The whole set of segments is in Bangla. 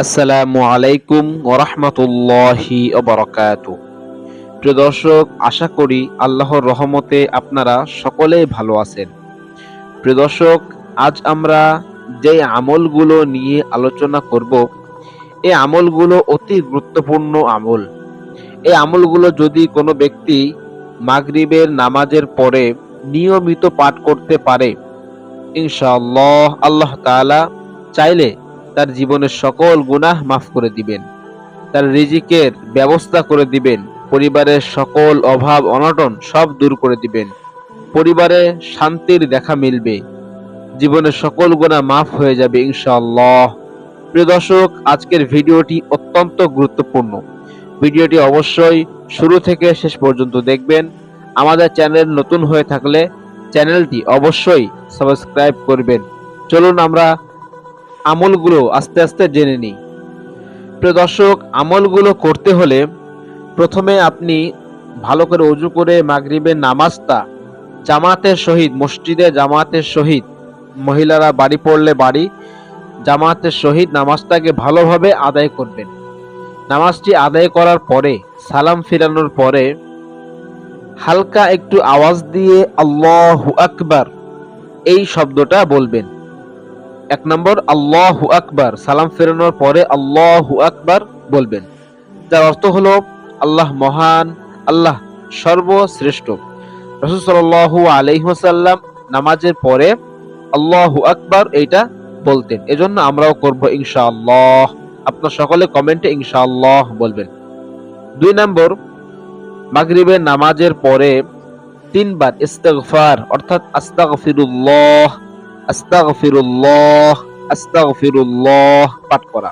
আসসালামু আলাইকুম ওরহমতুল্লাহি ওবরকাত প্রিয় দর্শক, আশা করি আল্লাহর রহমতে আপনারা সকলেই ভালো আছেন। প্রিয় দর্শক, আজ আমরা যে আমলগুলো নিয়ে আলোচনা করব, এই আমলগুলো অতি গুরুত্বপূর্ণ আমল। এই আমলগুলো যদি কোনো ব্যক্তি মাগরিবের নামাজের পরে নিয়মিত পাঠ করতে পারে, ইনশাআল্লাহ আল্লাহ তাআলা চাইলে তার জীবনের সকল গুনাহ মাফ করে দিবেন। তার রিজিকের ব্যবস্থা করে দিবেন। পরিবারের সকল অভাব, অনটন সব দূর করে দিবেন। পরিবারে শান্তির দেখা মিলবে। জীবনের সকল গুণা মাফ হয়ে যাবে ইনশাআল্লাহ। প্রিয় দর্শক, আজকের ভিডিওটি অত্যন্ত গুরুত্বপূর্ণ। ভিডিওটি অবশ্যই শুরু থেকে শেষ পর্যন্ত দেখবেন। আমাদের চ্যানেল নতুন হয়ে থাকলে চ্যানেলটি অবশ্যই সাবস্ক্রাইব করবেন। চলুন আমরা আমলগুলো আস্তে আস্তে জেনে নিই। প্রিয় দর্শক, আমলগুলো করতে হলে প্রথমে আপনি ভালো করে অজু করে মাগরিবের নামাজটা জামাতের সহিত, মসজিদে জামাতের সহিত, মহিলারা বাড়ি পড়লে বাড়ি, জামাতের সহিত নামাজটাকে ভালোভাবে আদায় করবেন। নামাজটি আদায় করার পরে, সালাম ফিরানোর পরে হালকা একটু আওয়াজ দিয়ে আল্লাহু আকবার এই শব্দটা বলবেন। এক নম্বর, আল্লাহু আকবার। সালাম ফেরানোর পরে আল্লাহু আকবার বলবেন। যার অর্থ হলো, আল্লাহ মহান, আল্লাহ সর্বশ্রেষ্ঠ। রসুল আলাইহি নামাজের পরে আল্লাহু আকবার এইটা বলতেন। এজন্য আমরাও করব ইনশাআল্লাহ। আপনার সকলে কমেন্টে ইনশাআল্লাহ বলবেন। দুই নম্বর, মাগরিবের নামাজের পরে তিনবার ইস্তেগফার, অর্থাৎ আস্তাগফিরুল্লাহ আস্তাগফিরুল্লাহ আস্তাগফিরুল্লাহ, পাঠ করা।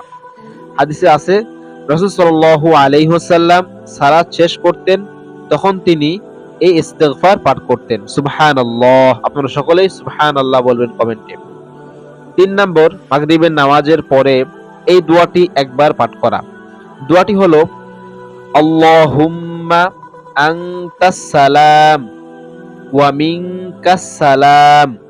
হাদিসে আছে, রাসূল সাল্লাল্লাহু আলাইহি ওয়াসাল্লাম সালাত শেষ করতেন, তখন তিনি এই ইস্তেগফার পাঠ করতেন। সুবহানাল্লাহ। আপনারা সকলেই সুবহানাল্লাহ বলবেন কমেন্টে। তিন নম্বর, মাগরিবের নামাজের পরে এই দোয়াটি একবার পাঠ করা। দোয়াটি হলো, আল্লাহুম্মা আনতাস সালাম ওয়া মিনকাস সালাম।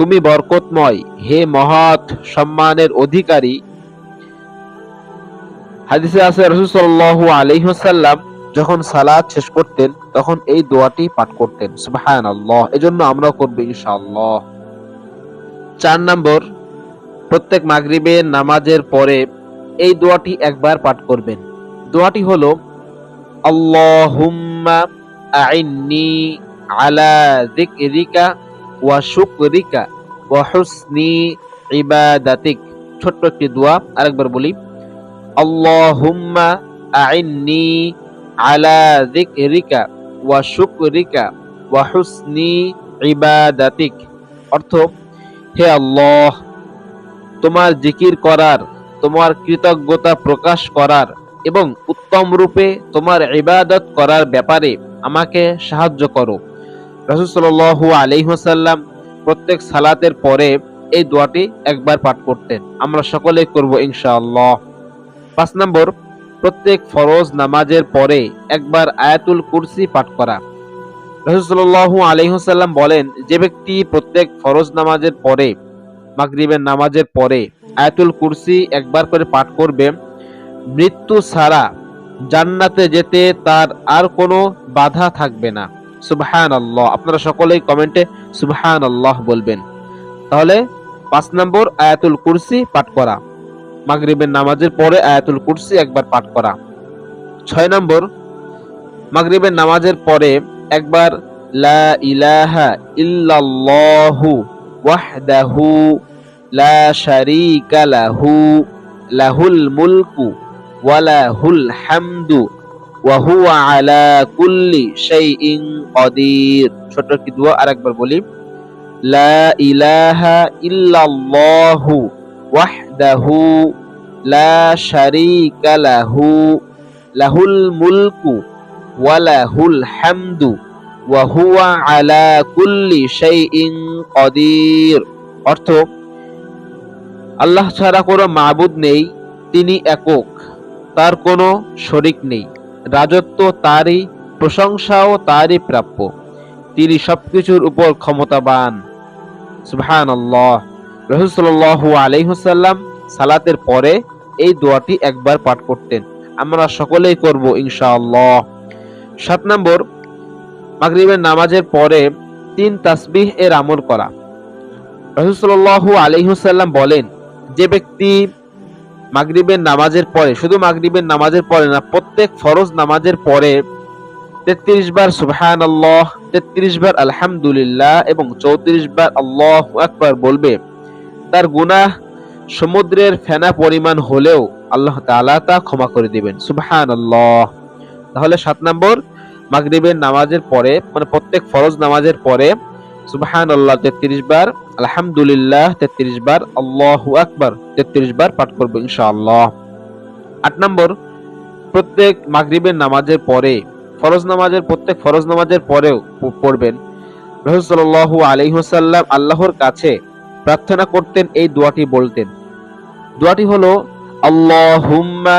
তুমি বরকতময়, হে মহৎ সম্মানের অধিকারী। হাদিসে আছে আলাইহি ওয়াসাল্লাম যখন সালাত শেষ করতেন, তখন এই দোয়াটি পাঠ করতেন, সুবহানাল্লাহ। এজন্য আমরাও করব ইনশাআল্লাহ। চার নম্বর, প্রত্যেক মাগরিবের নামাজের পরে এই দোয়াটি একবার পাঠ করবেন। দোয়াটি হলো, আল্লাহুম্মা আইন্নি আলা যিকরিকা ওয়া শুকরিকা, ওয়া হুসনি ইবাদাতিক। ছোট্ট একটি দোয়া, আরেকবার বলি, আল্লাহুম্মা আইন্নি আলা যিকরিকা ওয়া শুকরিকা ওয়া হুসনি ইবাদাতিক। অর্থ, হে আল্লাহ, তোমার জিকির করার, তোমার কৃতজ্ঞতা প্রকাশ করার এবং উত্তম রূপে তোমার ইবাদত করার ব্যাপারে আমাকে সাহায্য করো। রাসূল আলাইহি প্রত্যেক সালাতের পরে এই দোয়াটি একবার পাঠ করতেন। আমরা সকলেই করব ইনশাআল্লাহ। পাঁচ নম্বর, প্রত্যেক ফরজ নামাজের পরে একবার আয়াতুল কুরসি পাঠ করা। রাসূল সাল্লাল্লাহু বলেন, যে ব্যক্তি প্রত্যেক ফরজ নামাজের পরে, মাগরিবের নামাজের পরে আয়াতুল কুরসি একবার করে পাঠ করবে, মৃত্যু ছাড়া জান্নাতে যেতে তার আর কোনো বাধা থাকবে না। সুবহান আল্লাহ আপনারা সকলেই কমেন্টে সুবহান আল্লাহ বলবেন। তাহলে পাঁচ নম্বর আয়াতুল কুরসি পাঠ করা। মাগরিবের নামাজের পরে আয়াতুল কুরসি একবার পাঠ করা। ছয় নম্বর, মাগরিবের নামাজের পরে একবার লা ইলাহা ইল্লাল্লাহু ওয়াহদাহু লা শারীকা লাহু, লাহুল মুলকু ওয়া লাহুল হামদু ওয়া হুয়া আলা কুল্লি শাইইন কাদির। ছোট বলি। লা ইলাহা লা লাহুল মুলকু আলা কুল্লি অর্থ, আল্লাহ ছাড়া কোনো মাবুদ নেই, তিনি একক, তার কোনো শরিক নেই। রাজত্ব তারই প্রশংসাও তারই প্রাপ্য। তিনি সবকিছুর উপর ক্ষমতাবান। রসুল্লাহ আলহিহসাল্লাম সালাতের পরে এই দোয়াটি একবার পাঠ করতেন। আমরা সকলেই করব ইনশাআল্লাহ। সাত নম্বর, মাগরিবের নামাজের পরে তিন তাসবিহ এর আমল করা। রসুল্লাহ আলহিহসাল্লাম বলেন, যে ব্যক্তি মাগরিবের নামাজের পরে, শুধু মাগরিবের নামাজের পরে না, প্রত্যেক ফরজ নামাজের পরে তেত্রিশ বার সুবহান আল্লাহ তেত্রিশ বার আলহামদুলিল্লাহ এবং চৌত্রিশ বার আল্লাহ আকবার বলবে। তার গুনাহ সমুদ্রের ফেনা পরিমাণ হলেও আল্লাহ তাআলা তা ক্ষমা করে দিবেন। সুবহান আল্লাহ তাহলে সাত নম্বর, মাগরিবের নামাজের পরে মানে প্রত্যেক ফরজ নামাজের পরে সুবহান আল্লাহ তেত্রিশ বার, আলহামদুলিল্লাহ, তেত্রিশ বার, আল্লাহ আকবার, তেত্রিশ বার পাঠ করব ইনশাআল্লাহ। আট নম্বর, প্রত্যেক মাগরিবের নামাজের পরে, ফরজ নামাজের, প্রত্যেক ফরজ নামাজের পরেও পড়বেন। রসুল্লাহ আলহিহসাল্লাম আল্লাহর কাছে প্রার্থনা করতেন, এই দোয়াটি বলতেন। দোয়াটি হলো, আল্লাহুম্মা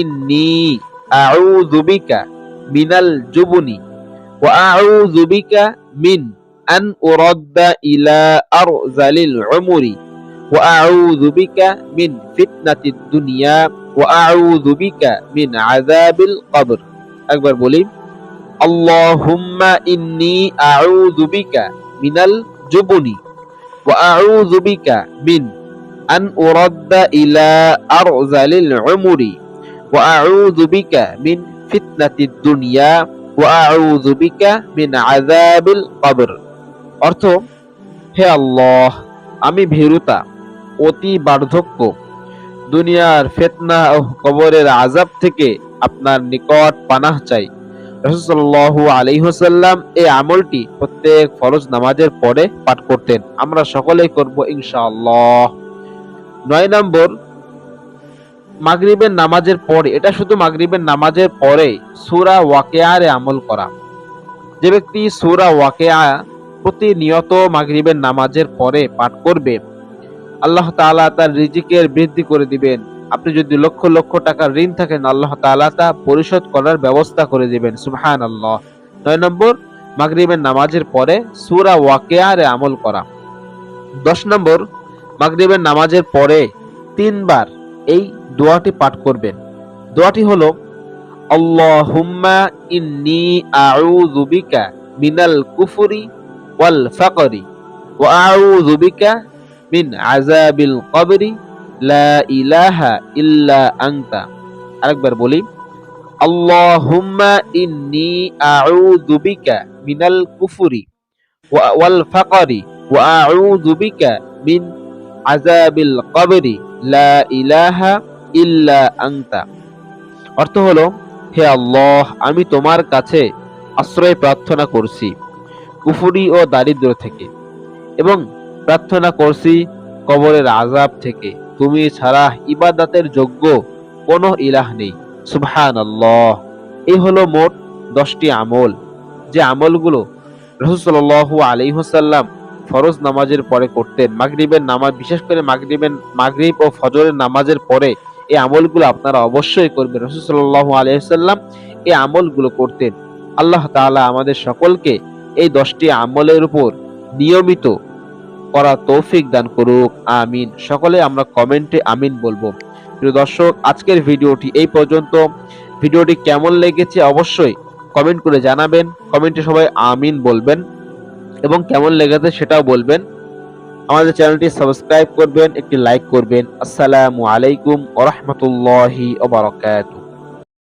ইন্নি আউযু মিনাল জুবনি ওয়া আউযু মিন আন উরাদ্দা ইলা আরযালিল উমরি ওয়া আউযু বিকা মিন ফিতনাতিদ দুনিয়া ওয়া আউযু বিকা মিন আযাবিল কবর একবার বলি আল্লাহুম্মা ইন্নি আউযু বিকা মিনাল জুবনি ওয়া আউযু বিকা মিন আন উরাদ্দা ইলা আরযালিল উমরি ওয়া আউযু বিকা মিন ফিতনাতিদ দুনিয়া ওয়া অর্থ, হে আল্লাহ, আমি ভীরুতা, অতি বার্ধক্য। দুনিয়ার ফেতনা ও কবরের আজাব থেকে আপনার নিকট পানাহ চাই। রসুল্লাহু আলাইহসাল্লাম এই আমলটি প্রত্যেক ফরজ নামাজের পরে পাঠ করতেন। আমরা সকলেই করব ইনশাআল্লাহ। নয় নম্বর, মাগরিবের নামাজের পরে, এটা শুধু মাগরিবের নামাজের পরে সুরা ওয়াকেয়ারে আমল করা। যে ব্যক্তি সুরা ওয়াকেয়া প্রতিনিয়ত মাগরিবের নামাজের পরে পাঠ করবে। আল্লাহ তাআলা তার রিজিকের বৃদ্ধি করে দিবেন। আপনি যদি লক্ষ লক্ষ টাকার ঋণ থাকেন, আল্লাহ তাআলা তা পরিশোধ করার ব্যবস্থা করে দিবেন। সুবহান আল্লাহ নয় নম্বর, মাগরিবের নামাজের পরে সুরা ওয়াকেয়ারে আমল করা। দশ নম্বর, মাগরিবের নামাজের পরে তিনবার এই দোয়াটি পাঠ করবেন। দোয়াটি হলো, আল্লাহুম্মা ইন্নি আউযু বিকা মিনাল কুফরি ওয়াল ফাকরি, ওয়া আউযু বিকা মিন আযাবিল কবরি, লা ইলাহা ইল্লা আনতা। আরেকবার বলি, আল্লাহুম্মা ইন্নি আউযু বিকা মিনাল কুফরি, ওয়া- ওয়াল ফাকরি, ওয়া আউযু বিকা মিন আযাবিল কবরি, লা ইলাহা ইল্লা আনতা। অর্থ হলো, হে আল্লাহ, আমি তোমার কাছে আশ্রয় প্রার্থনা করছি। কুফুরি ও দারিদ্র থেকে। এবং প্রার্থনা করছি কবরের আজাব থেকে। তুমি ছাড়া ইবাদতের যোগ্য কোনো ইলাহ নেই। সুবহান এই হলো মোট দশটি আমল। যে আমলগুলো রসুল্লাহ আলিহসাল্লাম ফরজ নামাজের পরে করতেন। মাগরিবের নামাজ, বিশেষ করে মাগরিবের, মাগরিব ও ফজরের নামাজের পরে এই আমলগুলো আপনারা অবশ্যই করবেন। রসুল্লাহ আলিয়াল্লাম এই আমলগুলো করতেন। আল্লাহ তাআলা আমাদের সকলকে এই দশটি আমলের উপর নিয়মিত করা তৌফিক দান করুক, আমিন। সকলে আমরা কমেন্টে আমিন বলব। প্রিয় দর্শক, আজকের ভিডিওটি এই পর্যন্ত। ভিডিওটি কেমন লেগেছে অবশ্যই কমেন্ট করে জানাবেন। কমেন্টে সবাই আমিন বলবেন এবং কেমন লেগেছে সেটাও বলবেন। আমাদের চ্যানেলটি সাবস্ক্রাইব করবেন, একটি লাইক করবেন। আসসালামু আলাইকুম ওরহমতুল্লাহি ওবরাকাতুহ।